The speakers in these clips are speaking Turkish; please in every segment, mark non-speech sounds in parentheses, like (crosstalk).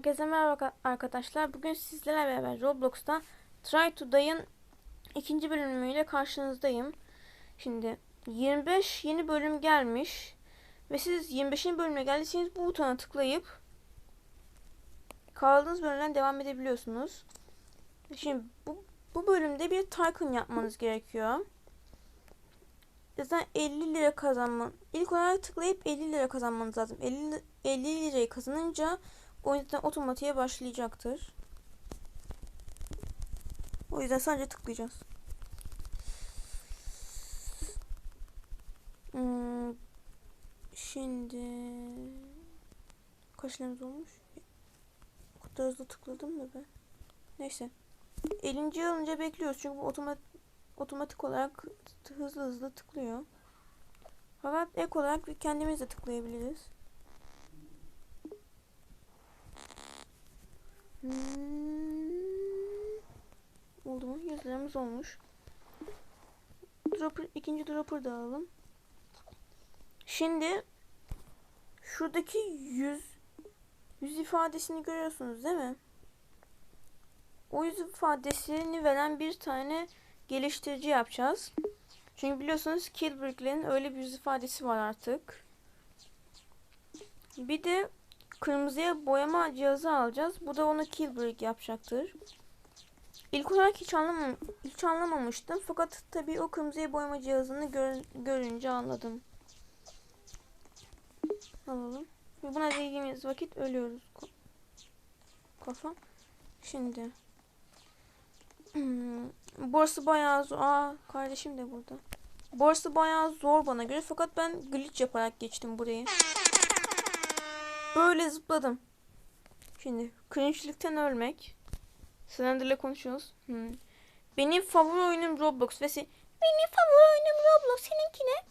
Herkese merhaba arkadaşlar. Bugün sizlerle beraber Roblox'ta Try to Die'ın ikinci bölümüyle karşınızdayım. Şimdi 25 yeni bölüm gelmiş. Ve siz 25. bölüme geldiyseniz bu butona tıklayıp kaldığınız bölümden devam edebiliyorsunuz. Şimdi bu, bu bölümde bir Tycoon yapmanız gerekiyor. Zaten 50 lira kazanma. İlk olarak tıklayıp 50 lira kazanmanız lazım. 50, 50 lirayı kazanınca o yüzden otomatiğe başlayacaktır. O yüzden sadece tıklayacağız. Hmm, şimdi kaç liramız olmuş? Kadar hızlı tıkladım mı ben? Neyse. 50. alınca bekliyoruz çünkü bu otomatik otomatik olarak hızlı hızlı tıklıyor. Fakat ek olarak kendimiz de tıklayabiliriz. Hmm. Oldu mu? 100 liramız olmuş. Dropper, ikinci dropper da alalım. Şimdi şuradaki yüz yüz ifadesini görüyorsunuz değil mi? O yüz ifadesini veren bir tane geliştirici yapacağız. Çünkü biliyorsunuz Killbrick'lerin öyle bir yüz ifadesi var artık. Bir de kırmızıya boyama cihazı alacağız. Bu da onu Killbrick yapacaktır. İlk olarak hiç anlamam hiç anlamamıştım. Fakat tabii o kırmızıya boyama cihazını gör görünce anladım. Alalım. Ve buna dediğimiz vakit ölüyoruz. Kafa. Şimdi. Hmm, burası bayağı zor. Aa kardeşim de burada. Burası bayağı zor bana göre. Fakat ben glitch yaparak geçtim burayı. Böyle zıpladım. Şimdi cringe'likten ölmek. Slender'la konuşuyoruz. Hmm. Benim favori oyunum Roblox ve se benim favori oyunum Roblox. Seninki ne?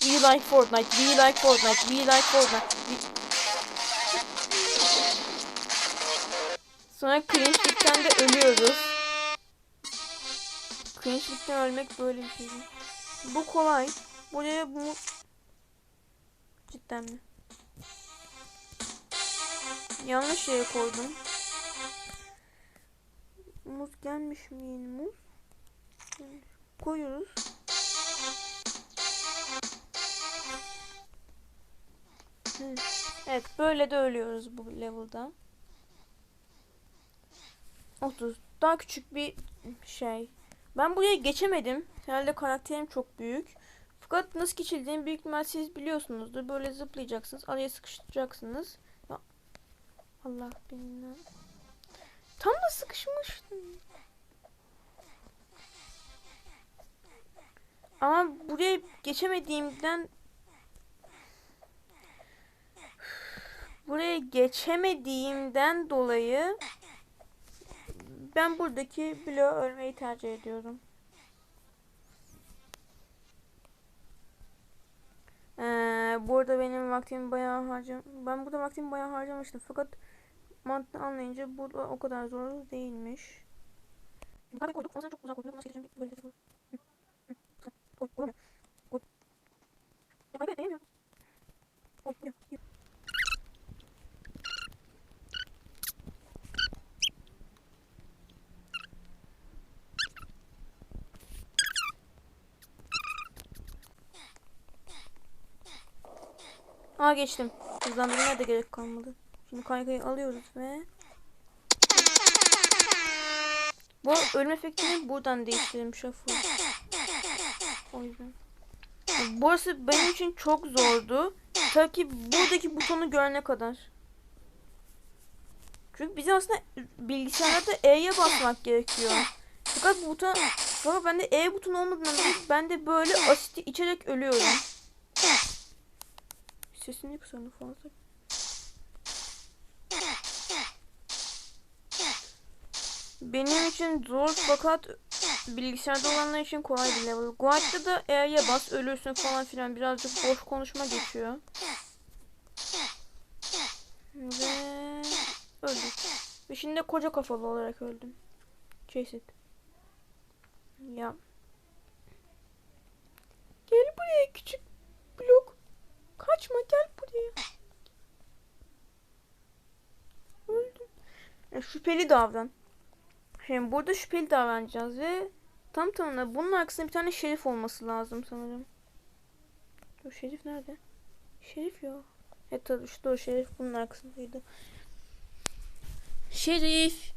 We like Fortnite. We like Fortnite. We like Fortnite. We... Sonra cringe'likten de ölüyoruz. Cringe'likten ölmek böyle bir şey. Bu kolay. Buraya bu Cidden mi? Yanlış yere koydum. Muz gelmiş mi yeni muz? Koyuyoruz. Evet böyle de ölüyoruz bu level'da. 30. Daha küçük bir şey. Ben buraya geçemedim. Herhalde karakterim çok büyük. Fakat nasıl geçildiğini büyük ihtimal siz biliyorsunuzdur. Böyle zıplayacaksınız. Araya sıkıştıracaksınız. Allah bilmem. Tam da sıkışmıştım. Ama buraya geçemediğimden buraya geçemediğimden dolayı ben buradaki bloğu ölmeyi tercih ediyorum. Ee, burada benim vaktimi bayağı harcam ben burada vaktimi bayağı harcamıştım fakat mantığı anlayınca bu o kadar zor değilmiş. Yukarıda koyduk. Ondan çok uzak koyduk. Nasıl geçeceğim? Böyle de Koy, koy. Koy. Ya ben değmiyorum. Koy, koy. Aa geçtim. Hızlandırmaya da gerek kalmadı. Şimdi kaykayı alıyoruz ve bu ölüm efektini buradan değiştirelim şafı. O yüzden. Burası benim için çok zordu. Ta ki buradaki butonu görene kadar. Çünkü bize aslında bilgisayarda E'ye basmak gerekiyor. Fakat bu buton fakat bende E butonu olmadığından ben de böyle asiti içerek ölüyorum. Sesini kısalım fazla. Benim için zor fakat bilgisayarda olanlar için kolay bir level. Guard'da da E'ye bas ölürsün falan filan birazcık boş konuşma geçiyor. Ve öldük. Ve şimdi koca kafalı olarak öldüm. Chase Ya. Gel buraya küçük. Kaçma gel buraya. Ya şüpheli davran. Şimdi burada şüpheli davranacağız ve tam tamına bunun arkasında bir tane şerif olması lazım sanırım. Dur şerif nerede? Şerif ya. Evet tabii şu doğru şerif bunun arkasındaydı. Şerif.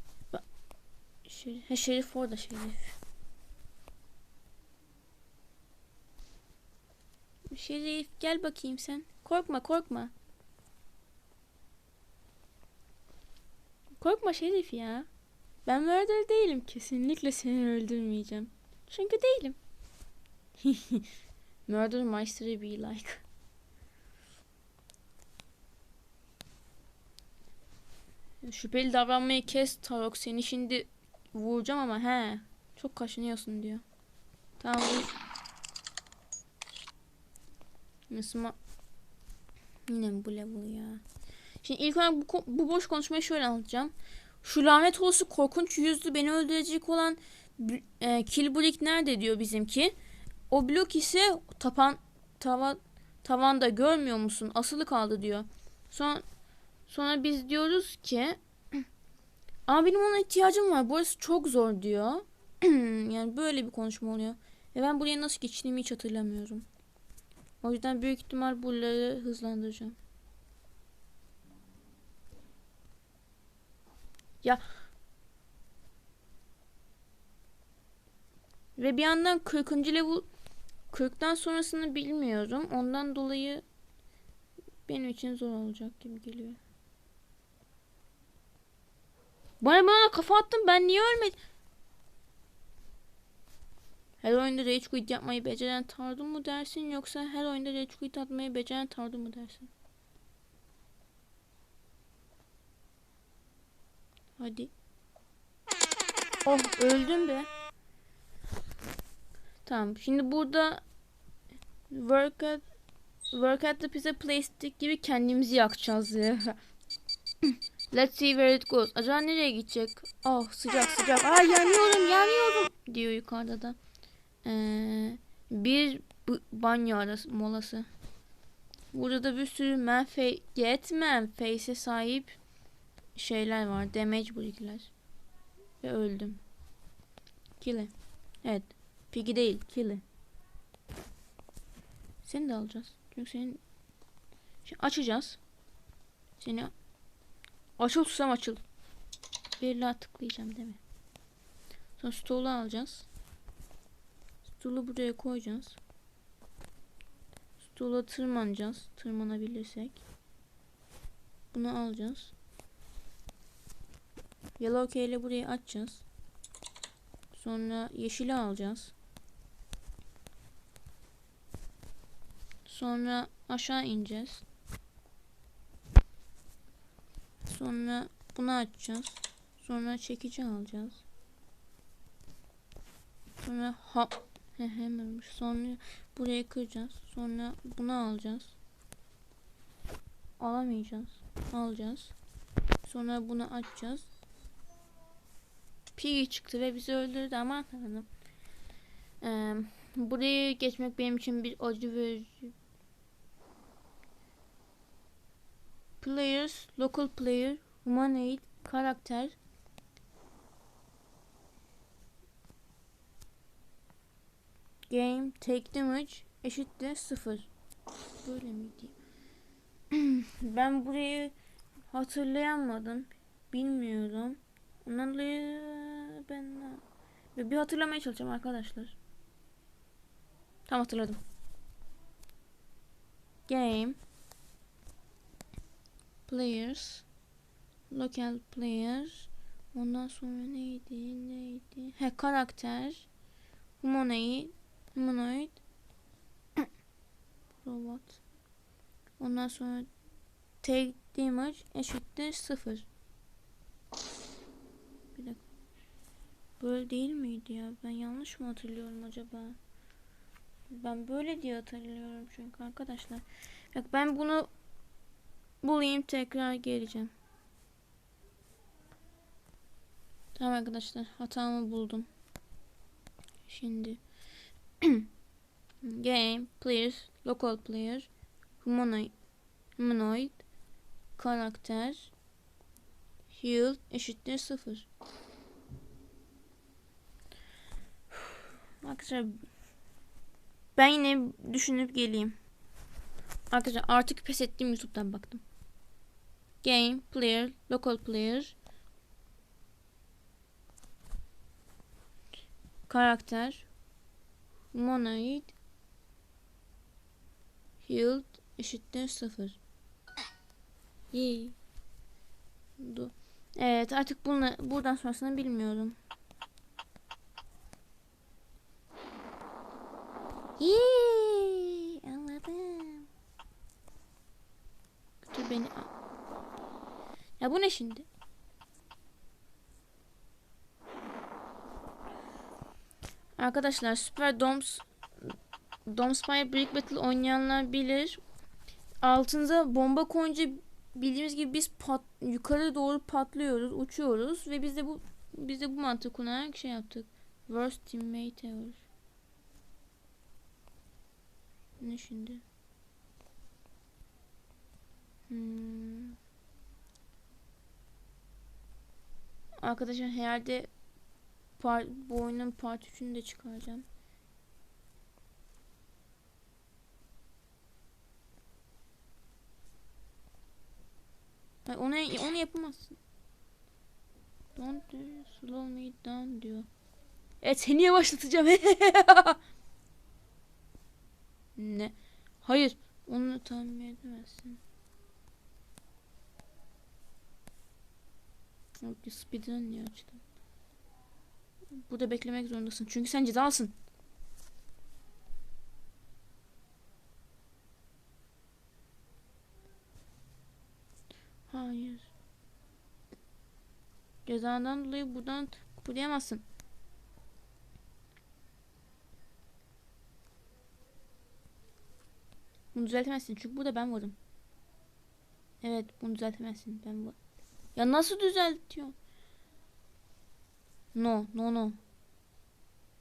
Şerif, he, şerif orada şerif. Şerif gel bakayım sen. Korkma korkma. Korkma Şerif ya. Ben murder değilim. Kesinlikle seni öldürmeyeceğim. Çünkü değilim. (laughs) murder Meister'ı be like. Şüpheli davranmayı kes Tarok. Seni şimdi vuracağım ama he. Çok kaşınıyorsun diyor. Tamam vur. Yine bu level ya? Şimdi ilk olarak bu, bu boş konuşmayı şöyle anlatacağım. Şu lanet olası korkunç yüzlü beni öldürecek olan e, Kilbulik nerede diyor bizimki. O blok ise tapan tava, tavanda görmüyor musun? Asılı kaldı diyor. Sonra sonra biz diyoruz ki ama benim ona ihtiyacım var. Burası çok zor diyor. (clears throat) yani böyle bir konuşma oluyor. Ve ben buraya nasıl geçtiğimi hiç hatırlamıyorum. O yüzden büyük ihtimal buraları hızlandıracağım. Ya ve bir yandan 40. level 40'tan sonrasını bilmiyorum. Ondan dolayı benim için zor olacak gibi geliyor. Bana bana kafa attın ben niye ölmedim? Her oyunda rage quit yapmayı beceren Tardu mu dersin yoksa her oyunda rage quit atmayı beceren Tardu mu dersin? Hadi. Oh öldüm be. Tamam şimdi burada work at, work at the pizza plastic gibi kendimizi yakacağız ya. (laughs) Let's see where it goes. Acaba nereye gidecek? Oh sıcak sıcak. Ay yanıyorum yanıyorum diyor yukarıda da. Ee, bir banyo arası molası. Burada da bir sürü menfe yetmen face'e sahip şeyler var. Damage bulgiler. Ve öldüm. Kill'i. Evet. Piggy değil. Kill'i. Seni de alacağız. Çünkü senin Şimdi açacağız. Seni açıl susam açıl. Bir tıklayacağım değil mi? Sonra stolu alacağız. Stolu buraya koyacağız. Stula tırmanacağız. Tırmanabilirsek. Bunu alacağız. Yellow key ile burayı açacağız. Sonra yeşili alacağız. Sonra aşağı ineceğiz. Sonra bunu açacağız. Sonra çekici alacağız. Sonra ha he hemenmiş. Sonra burayı kıracağız. Sonra bunu alacağız. Alamayacağız. Alacağız. Sonra bunu açacağız. Piggy çıktı ve bizi öldürdü ama tanrım. Ee, burayı geçmek benim için bir acı verici. Players, local player, humanoid, karakter. Game, take damage eşittir sıfır. Böyle miydi? (clears throat) ben burayı hatırlayamadım. Bilmiyorum. Ondan dolayı ben bir hatırlamaya çalışacağım arkadaşlar. Tam hatırladım. Game Players Local player Ondan sonra neydi neydi He karakter Humanoid Humanoid (coughs) Robot Ondan sonra Take damage eşittir sıfır bir dakika. Böyle değil miydi ya? Ben yanlış mı hatırlıyorum acaba? Ben böyle diye hatırlıyorum çünkü arkadaşlar. Bak ben bunu bulayım tekrar geleceğim. Tamam arkadaşlar hatamı buldum. Şimdi (clears throat) game players local player humanoid humanoid karakter Healed eşittir 0. (sighs) Arkadaşlar ben yine düşünüp geleyim. Arkadaşlar artık pes ettim YouTube'dan baktım. Game, player, local player. Karakter. Monoid. Healed eşittir 0. İyi. Du- Evet artık bunu buradan sonrasını bilmiyorum. İyi, anladım. Götür beni. Ya bu ne şimdi? Arkadaşlar Super Doms Domspire Brick Battle oynayanlar bilir. Altınıza bomba koyunca bildiğimiz gibi biz pat, yukarı doğru patlıyoruz, uçuyoruz ve biz de bu biz de bu mantığı kullanarak şey yaptık. Worst teammate ever. Ne şimdi? Hmm. Arkadaşlar herhalde par, bu oyunun part 3'ünü de çıkaracağım. Onu, onu yapamazsın. Don't do- slow me down diyor. Evet seni yavaşlatacağım. (laughs) ne? Hayır. Onu tahmin edemezsin. Yok speedrun açtım? Burada beklemek zorundasın. Çünkü sen cezalısın. Hayır. Cezadan dolayı buradan kıpırdayamazsın. Bunu düzeltemezsin çünkü burada ben varım. Evet bunu düzeltemezsin ben var. Ya nasıl düzeltiyor? No no no.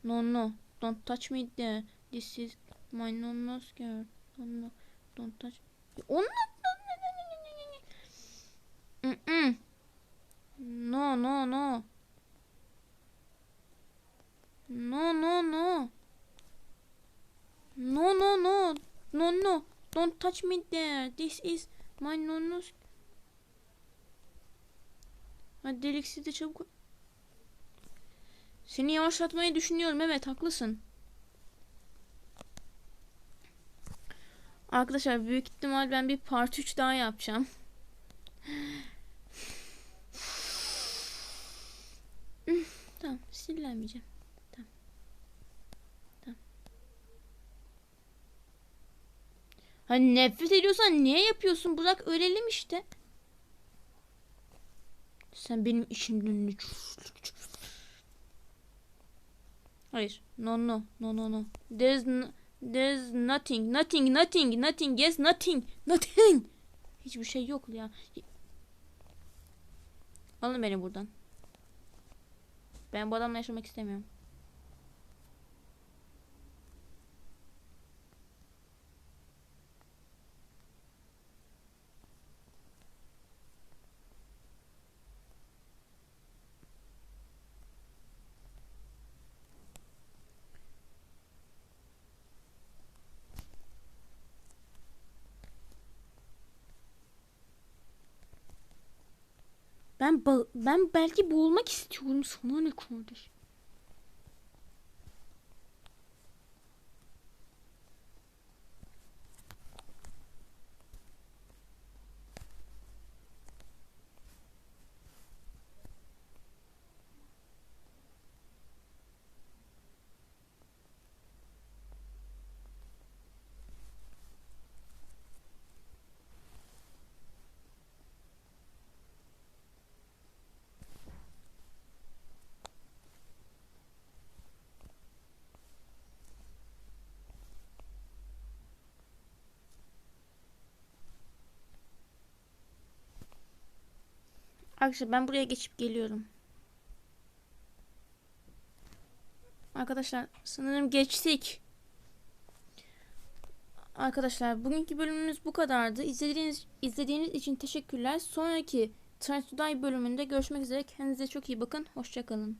No no. Don't touch me there. This is my no no girl. No no. Don't touch. Onu Mm-mm. No no no. No no no. No no no. No no. Don't touch me there. This is my no no. Hadi deliksiz de çabuk. Seni yavaşlatmayı düşünüyorum. Evet haklısın. Arkadaşlar büyük ihtimal ben bir part 3 daha yapacağım. (laughs) tamam sinirlenmeyeceğim. Tamam. Tamam. Hani nefret ediyorsan niye yapıyorsun? Bırak ölelim işte. Sen benim işimden ne Hayır. No no. No no no. There's there's nothing. Nothing. Nothing. Nothing. Yes nothing. Nothing. Hiçbir şey yok ya. Alın beni buradan. Ben bu adamla yaşamak istemiyorum. Ben ben belki boğulmak istiyorum sana ne kardeş. Arkadaşlar ben buraya geçip geliyorum. Arkadaşlar sanırım geçtik. Arkadaşlar bugünkü bölümümüz bu kadardı. İzlediğiniz izlediğiniz için teşekkürler. Sonraki Die bölümünde görüşmek üzere. Kendinize çok iyi bakın. Hoşçakalın.